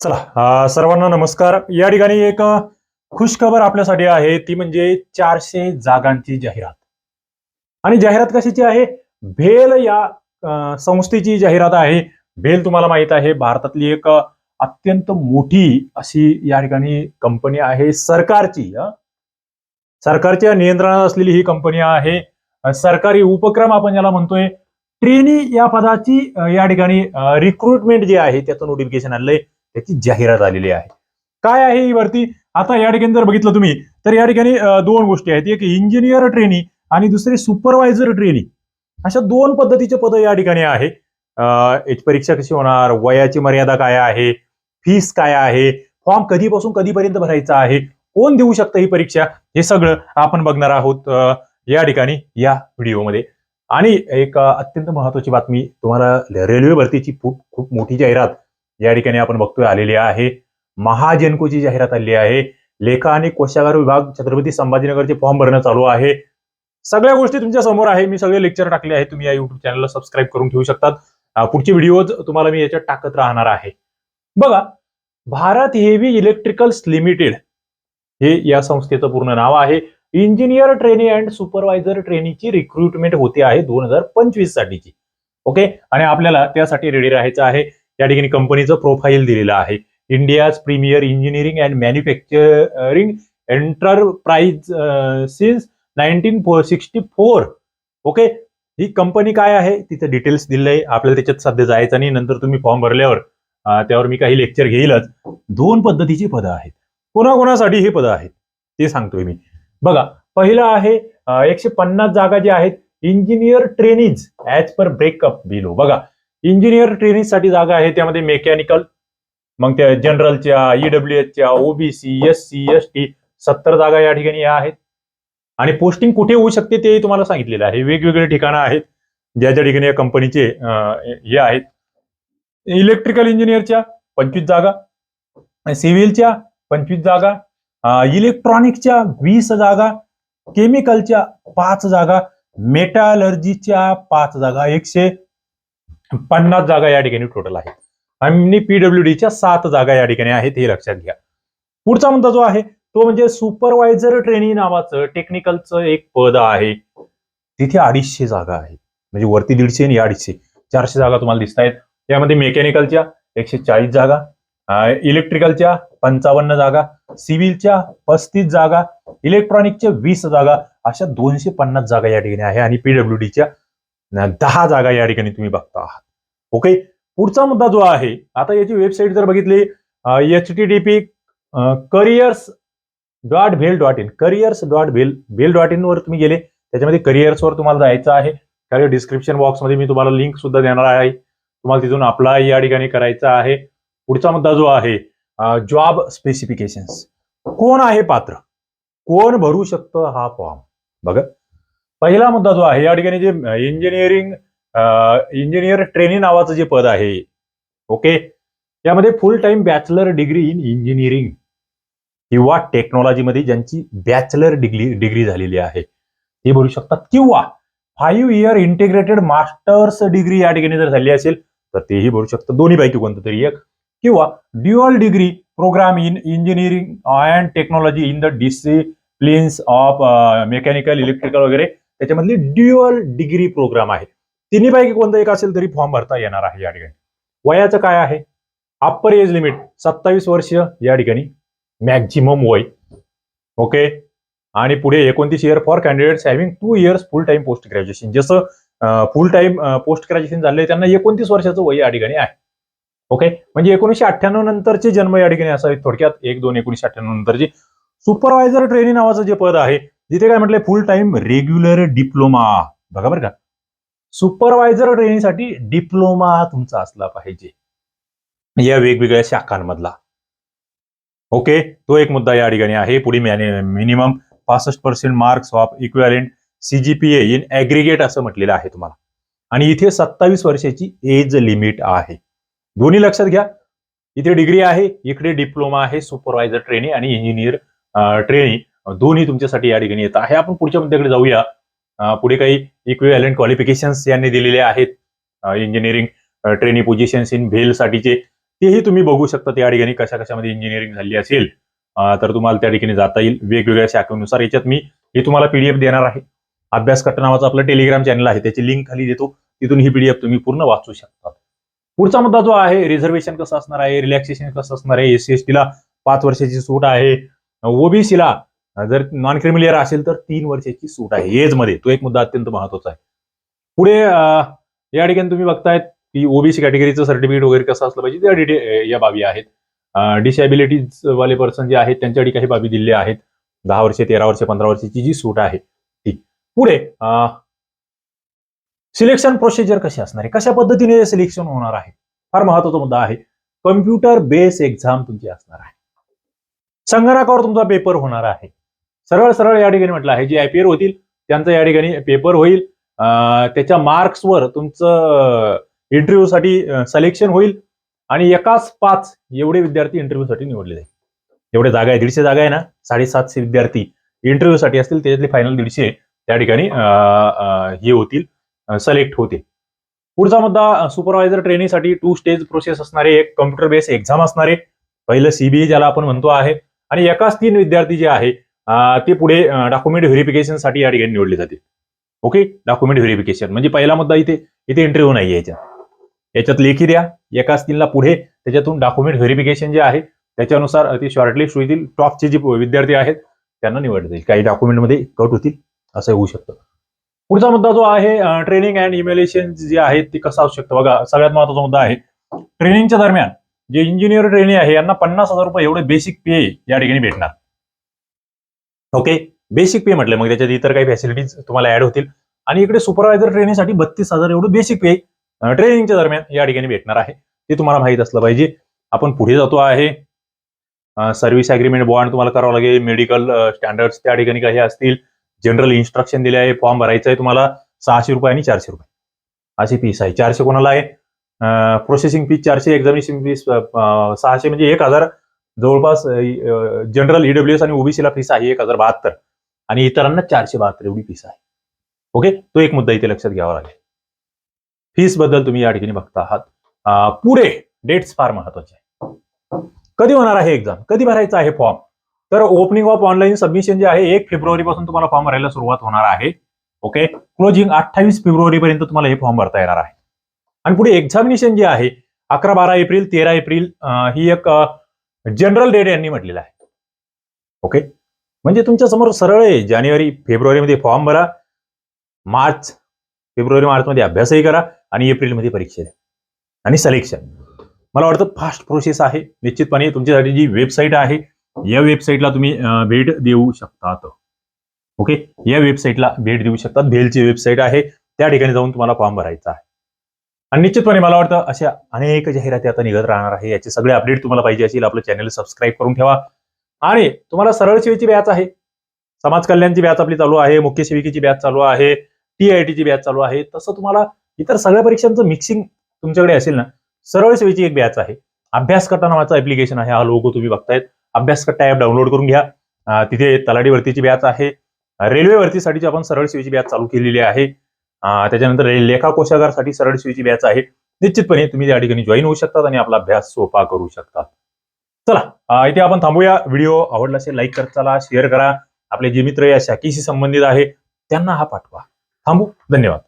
चला सर्वांना नमस्कार. या ठिकाणी एक खुश खुशखबर आपल्यासाठी आहे. ती म्हणजे चारशे जागांची जाहिरात. आणि जाहिरात कशाची आहे? भेल या संस्थेची जाहिरात आहे. भेल तुम्हाला माहीत आहे भारतातली एक अत्यंत मोठी अशी या ठिकाणी कंपनी आहे सरकारची सरकारच्या नियंत्रणात असलेली ही कंपनी आहे. सरकारी उपक्रम आपण ज्याला म्हणतोय ट्रेनी या पदाची या ठिकाणी रिक्रुटमेंट जी आहे त्याचं नोटिफिकेशन आलंय त्याची जाहिरात आलेली आहे. काय आहे ही भरती आता या ठिकाणी जर बघितलं तुम्ही तर या ठिकाणी दोन गोष्टी आहेत. एक इंजिनियर ट्रेनी आणि दुसरी सुपरवायझर ट्रेनी अशा दोन पद्धतीचे पद या ठिकाणी आहे. याची परीक्षा कशी होणार? वयाची मर्यादा काय आहे? फीस काय आहे? फॉर्म कधीपासून कधीपर्यंत भरायचा आहे? कोण देऊ शकतं ही परीक्षा? हे सगळं आपण बघणार आहोत या ठिकाणी या व्हिडिओमध्ये. आणि एक अत्यंत महत्वाची बातमी तुम्हाला रेल्वे भरतीची खूप खूप मोठी जाहिरात या ठिकाणी आपण बघतोय आलेली आहे. महाजनकोची जाहिरात आलेली आहे. लेखा आणि कोशागार विभाग छत्रपती संभाजीनगरचे फॉर्म भरणं चालू आहे. सगळ्या गोष्टी तुमच्यासमोर आहे. मी सगळे लेक्चर टाकले आहेत. तुम्ही या युट्यूब चॅनलला सबस्क्राईब करून ठेवू शकतात. पुढचे पुढची व्हिडिओज तुम्हाला मी याच्यात टाकत राहणार आहे. बघा भारत हेवी इलेक्ट्रिकल्स लिमिटेड हे या संस्थेचं पूर्ण नाव आहे. इंजिनियर ट्रेनी अँड सुपरवायझर ट्रेनीची रिक्रुटमेंट होते आहे दोन हजार पंचवीस साठीची. ओके आणि आपल्याला त्यासाठी रेडी राहायचं आहे. या ठिकाणी कंपनीचं प्रोफाईल दिलेलं आहे. India's premier engineering and manufacturing enterprise since nineteen sixty four. Okay? ही कंपनी काय आहे? तिचं डिटेल्स दिलं आहे. आपल्याला त्याच्यात सध्या जायचं नाही. नंतर तुम्ही फॉर्म भरल्यावर त्यावर मी काही लेक्चर घेईलच. दोन पद्धतीची पदं आहेत. कोणाकोणासाठी ही पदं आहेत? ते सांगतोय मी. बघा पहिलं आहे एकशे पन्नास जागा ज्या आहेत engineer trainees as per breakup below बघा इंजिनियर ट्रेनिंगसाठी जागा आहे त्यामध्ये मेकॅनिकल मग त्या जनरलच्या ईडब्ल्यू एचच्या OBC S C S T सत्तर जागा या ठिकाणी या आहेत. आणि पोस्टिंग कुठे होऊ शकते ते तुम्हाला सांगितलेलं आहे. वेगवेगळे ठिकाणं आहेत ज्या ज्या ठिकाणी या कंपनीचे हे आहेत. इलेक्ट्रिकल इंजिनियरच्या पंचवीस जागा सिव्हिलच्या पंचवीस जागा इलेक्ट्रॉनिकच्या वीस जागा केमिकलच्या पाच जागा मेटालर्जीच्या पाच जागा एकशे पन्नास जागा या ठिकाणी टोटल आहेत. आणि पीडब्ल्यू डीच्या सात जागा या ठिकाणी आहेत हे लक्षात घ्या. पुढचा मुद्दा जो आहे तो म्हणजे सुपरवायझर ट्रेनी नावाचं टेक्निकलचं एक पद आहे. तिथे अडीचशे जागा आहेत. म्हणजे वरती दीडशे आणि अडीचशे. चारशे जागा तुम्हाला दिसत आहेत. यामध्ये मेकॅनिकलच्या एकशे चाळीस जागा इलेक्ट्रिकलच्या पंचावन्न जागा सिव्हिलच्या पस्तीस जागा इलेक्ट्रॉनिकच्या वीस जागा अशा दोनशे पन्नास जागा या ठिकाणी आहे. आणि पीडब्ल्यू डीच्या दहा जागा या ठिकाणी तुम्ही बघता आहात. ओके पुढचा मुद्दा जो आहे आता याची वेबसाईट जर बघितली H T D P careers dot bhel dot in careers dot bhel bhel dot in वर तुम्ही गेले त्याच्यामध्ये करिअर्सवर तुम्हाला जायचं आहे. खाली डिस्क्रिप्शन बॉक्समध्ये मी तुम्हाला लिंक सुद्धा देणार आहे. तुम्हाला तिथून अप्लाय या ठिकाणी करायचा आहे. पुढचा मुद्दा जो आहे जॉब स्पेसिफिकेशन्स कोण आहे पात्र? कोण भरू शकतं हा फॉर्म बघा. पहिला मुद्दा जो आहे या ठिकाणी जे इंजिनिअरिंग इंजिनियर ट्रेनी नावाचं जे पद आहे ओके यामध्ये full time bachelor degree in engineering किंवा टेक्नॉलॉजीमध्ये ज्यांची बॅचलर डिग्री डिग्री झालेली आहे. ते भरू शकतात. किंवा five year integrated masters degree या ठिकाणी जर झाली असेल तर तेही भरू शकतं. दोन्ही पैकी कोणतं तरी एक. किंवा dual degree programme in engineering and technology in the disciplines of mechanical electrical वगैरे त्याच्यामधली ड्युअल डिग्री प्रोग्राम आहे तिन्ही पैकी कोणतं एक असेल तरी फॉर्म भरता येणार आहे या ठिकाणी. वयाचं काय आहे? अप्पर एज लिमिट सत्तावीस वर्ष या ठिकाणी मॅक्झिमम वय. ओके आणि पुढे एकोणतीस year for candidates having two years full time post graduation जसं फुल टाइम पोस्ट ग्रॅज्युएशन झाले त्यांना एकोणतीस वर्षाचं वय या ठिकाणी आहे. ओके म्हणजे एकोणीशे अठ्ठ्याण्णव नंतरचे जन्म या ठिकाणी असावे थोडक्यात एक दोन एकोणीशे अठ्ठ्याण्णव नंतरची. सुपरवायझर ट्रेनिंग नावाचं जे पद आहे जिथे काय म्हटलंय फुल टाइम रेग्युलर डिप्लोमा बघा बरं का. सुपरवायझर ट्रेनिंगसाठी डिप्लोमा तुमचा असला पाहिजे. या वेगवेगळ्या शाखांमधला. ओके तो एक मुद्दा या ठिकाणी आहे. पुढे मिनिमम पासष्ट percent marks of equivalent CGPA in aggregate असं म्हटलेलं आहे तुम्हाला. आणि इथे सत्तावीस वर्षाची एज लिमिट आहे. दोन्ही लक्षात घ्या. इथे डिग्री आहे इकडे डिप्लोमा आहे सुपरवायझर ट्रेनिंग आणि इंजिनियर ट्रेनिंग दोन्ही तुमच्यासाठी या ठिकाणी येत आहे आपण पुढच्या मुद्द्याकडे जाऊया. पुढे काही इक्विव्हॅलंट क्वालिफिकेशन्स यांनी दिलेले आहेत. इंजिनिअरिंग ट्रेनिंग पोझिशन्स इन भेल साठीचे. तेही तुम्ही बघू शकता या ठिकाणी कशा कशामध्ये इंजिनिअरिंग झाली असेल. तर तुम्हाला त्या ठिकाणी जाता येईल. वेगवेगळ्या शाखेनुसार याच्यात मी हे तुम्हाला पीडीएफ देणार आहे. अभ्यास कट्ट नावाचं आपलं टेलिग्राम चॅनल आहे. त्याची लिंक खाली देतो. तिथून ही पीडीएफ तुम्ही पूर्ण वाचू शकता. पुढचा मुद्दा जो आहे रिझर्वेशन कसं असणार आहे? रिलॅक्सेशन कसं असणार आहे? एससी एस टीला पाच वर्षाची सूट आहे. ओबीसीला जर नॉन क्रिमिलियर असेल तर तीन वर्षाची सूट आहे. एजमध्ये. तो एक मुद्दा अत्यंत महत्त्वाचा आहे. पुढे या ठिकाणी तुम्ही बघतायत की ओबीसी कॅटेगरीचं सर्टिफिकेट वगैरे कसं असलं पाहिजे त्या डिटे या बाबी आहेत. डिसॅबिलिटीज वाले पर्सन जे आहेत त्यांच्यासाठी काही बाबी दिल्या आहेत. दहा वर्षे तेरा वर्षे पंधरा वर्षाची जी सूट आहे ती. पुढे सिलेक्शन प्रोसिजर कशी असणार आहे? कशा पद्धतीने सिलेक्शन होणार आहे? फार महत्त्वाचा मुद्दा आहे. कम्प्युटर बेस एक्झाम तुमची असणार आहे. संगणकावर तुमचा पेपर होणार आहे. सरळ सरळ या ठिकाणी म्हटलं आहे. जे आयपीआर होतील त्यांचा या ठिकाणी पेपर होईल. त्याच्या मार्क्सवर तुमचं इंटरव्ह्यूसाठी सिलेक्शन होईल. आणि एकाच पाच एवढे विद्यार्थी इंटरव्ह्यूसाठी निवडले जाईल. एवढे जागा आहे दीडशे जागा आहे ना? साडेसातशे विद्यार्थी इंटरव्ह्यूसाठी असतील त्याच्यातले फायनल दीडशे त्या ठिकाणी हे होतील सिलेक्ट होते पुढचा मुद्दा सुपरवायझर ट्रेनिंगसाठी टू स्टेज प्रोसेस असणारे एक कम्प्युटर बेस एक्झाम असणारे. पहिलं सीबीए ज्याला आपण म्हणतो आहे. आणि एकाच तीन विद्यार्थी जे आहे ते पुढे डॉक्युमेंट व्हेरिफिकेशनसाठी या ठिकाणी निवडले जाते. ओके डॉक्युमेंट व्हेरिफिकेशन म्हणजे पहिला मुद्दा इथे इथे इंटरव्ह्यू नाही याच्यात. याच्यात लेखी द्या. एका स्किलला पुढे त्याच्यातून डॉक्युमेंट व्हेरिफिकेशन जे आहे त्याच्यानुसार ते शॉर्टलिस्ट होतील टॉपचे जे विद्यार्थी आहेत त्यांना निवडले जाईल काही डॉक्युमेंटमध्ये कट होतील असं होऊ शकतं. पुढचा मुद्दा जो आहे ट्रेनिंग अँड इमॅल्युएशन जे आहे ते कसं असू शकतं? बघा सगळ्यात महत्त्वाचा मुद्दा आहे. ट्रेनिंगच्या दरम्यान जे इंजिनियर ट्रेनिंग आहे यांना पन्नास हजार रुपये एवढे बेसिक पे या ठिकाणी भेटणार. ओके बेसिक पे म्हटलं. मग त्याच्यात इतर काही फॅसिलिटीज तुम्हाला ऍड होतील. आणि इकडे सुपरवायझर ट्रेनिंगसाठी बत्तीस हजार एवढं बेसिक पे ट्रेनिंगच्या दरम्यान या ठिकाणी भेटणार आहे. ते तुम्हाला माहीत असलं पाहिजे. आपण पुढे जातो आहे. सर्व्हिस अग्रीमेंट बॉन्ड तुम्हाला करावं लागेल. मेडिकल स्टँडर्ड त्या ठिकाणी काही असतील. जनरल इन्स्ट्रक्शन दिले आहे. फॉर्म भरायचा आहे तुम्हाला. सहाशे रुपये आणि चारशे रुपये. अशी फीस आहे. चारशे कोणाला आहे? प्रोसेसिंग फीस चारशे एक्झामिनेशन फीस सहाशे म्हणजे एक हजार. जवळपास जनरल ईडब्ल्यूएस आणि ओबीसीला फीस आहे एक हजार बहात्तर. आणि इतरांना चारशे बहात्तर एवढी फीस आहे. ओके तो एक मुद्दा इथे लक्षात घ्यावा लागेल. फीसबद्दल तुम्ही या ठिकाणी बघता आहात. पुढे डेट्स फार महत्त्वाचे आहे कधी होणार आहे एक्झाम कधी भरायचा आहे फॉर्म तर ओपनिंग ऑफ ऑनलाईन सबमिशन जे आहे एक फेब्रुवारी पासून तुम्हाला फॉर्म भरायला सुरुवात होणार आहे. ओके क्लोजिंग अठ्ठावीस फेब्रुवारी पर्यंत तुम्हाला हे फॉर्म भरता येणार आहे. आणि पुढे एक्झामिनेशन जे आहे अकरा बारा एप्रिल तेरा एप्रिल ही एक जनरल डेट यांनी म्हटलेलं आहे. ओके म्हणजे तुमच्यासमोर सरळ आहे. जानेवारी फेब्रुवारीमध्ये फॉर्म भरा. मार्च फेब्रुवारी मार्चमध्ये अभ्यासही करा आणि एप्रिलमध्ये परीक्षा द्या. आणि सिलेक्शन मला वाटतं फास्ट प्रोसेस आहे. निश्चितपणे तुमच्यासाठी जी वेबसाईट आहे या वेबसाईटला तुम्ही भेट देऊ शकतात. ओके या वेबसाईटला भेट देऊ शकतात. भेलची वेबसाईट आहे. त्या ठिकाणी जाऊन तुम्हाला फॉर्म भरायचा आहे. आणि निश्चितपणे मला वाटतं अशा अनेक जाहिराती आता निघत राहणार आहे. याचे सगळे अपडेट तुम्हाला पाहिजे असेल आपलं चॅनल सबस्क्राईब करून ठेवा. आणि तुम्हाला सरळ सेवेची बॅच आहे. समाज कल्याणची बॅच आपली चालू आहे मुख्य सेविकेची बॅच चालू आहे टी आय टीची बॅच चालू आहे. तसं तुम्हाला इतर सगळ्या परीक्षांचं मिक्सिंग तुमच्याकडे असेल ना सरळ सेवेची एक बॅच आहे. अभ्यास कट्टा नावाचा ऍप्लिकेशन आहे. हा लोगो तुम्ही बघतायत. अभ्यास कट्टा ॲप डाउनलोड करून घ्या. तिथे तलाठी भरतीची बॅच आहे. रेल्वे भरतीसाठीची आपण सरळ सेवेची बॅच चालू केलेली आहे. त्याच्यानंतर लेखा कोशागारसाठी सरळ सेवेची बॅच आहे. निश्चितपणे तुम्ही त्या ठिकाणी जॉईन होऊ शकतात आणि आपला अभ्यास सोपा करू शकतात. चला इथे आपण थांबूया. व्हिडिओ आवडला असेल लाईक करत चला शेअर करा. आपले जे मित्र या शाखेशी संबंधित आहे त्यांना हा पाठवा. थांबू. धन्यवाद.